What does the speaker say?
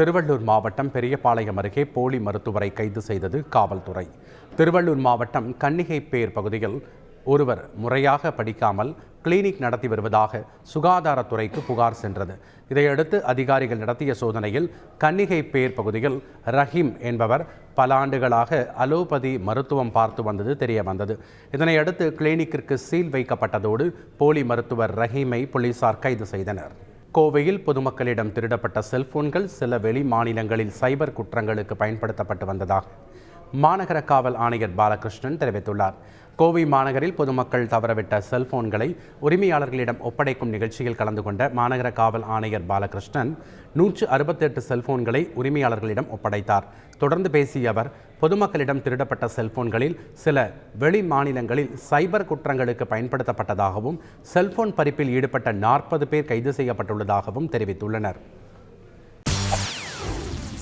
திருவள்ளூர் மாவட்டம் பெரியபாளையம் அருகே போலி மருத்துவரை கைது செய்தது காவல்துறை. திருவள்ளூர் மாவட்டம் கன்னிகைப்பேர் பகுதியில் ஒருவர் முறையாக படிக்காமல் கிளினிக் நடத்தி வருவதாக சுகாதாரத்துறைக்கு புகார் சென்றது. இதையடுத்து அதிகாரிகள் நடத்திய சோதனையில் கன்னிகைப்பேர் பகுதியில் ரஹீம் என்பவர் பல ஆண்டுகளாக அலோபதி மருத்துவம் பார்த்து வந்தது தெரிய வந்தது. இதனையடுத்து கிளினிக்கிற்கு சீல் வைக்கப்பட்டதோடு போலி மருத்துவர் ரஹீமை போலீசார் கைது செய்தனர். கோவையில் பொதுமக்களிடம் திருடப்பட்ட செல்போன்கள் சில வெளி மாநிலங்களில் சைபர் குற்றங்களுக்கு பயன்படுத்தப்பட்டு வந்ததாக மாநகர காவல் ஆணையர் பாலகிருஷ்ணன் தெரிவித்துள்ளார். கோவை மாநகரில் பொதுமக்கள் தவறவிட்ட செல்போன்களை உரிமையாளர்களிடம் ஒப்படைக்கும் நிகழ்ச்சியில் கலந்து கொண்ட மாநகர காவல் ஆணையர் பாலகிருஷ்ணன் நூற்று அறுபத்தெட்டு செல்போன்களை உரிமையாளர்களிடம் ஒப்படைத்தார். தொடர்ந்து பேசிய அவர் பொதுமக்களிடம் திருடப்பட்ட செல்போன்களில் சில வெளி மாநிலங்களில் சைபர் குற்றங்களுக்கு பயன்படுத்தப்பட்டதாகவும் செல்போன் பறிப்பில் ஈடுபட்ட நாற்பது பேர் கைது செய்யப்பட்டுள்ளதாகவும் தெரிவித்துள்ளனர்.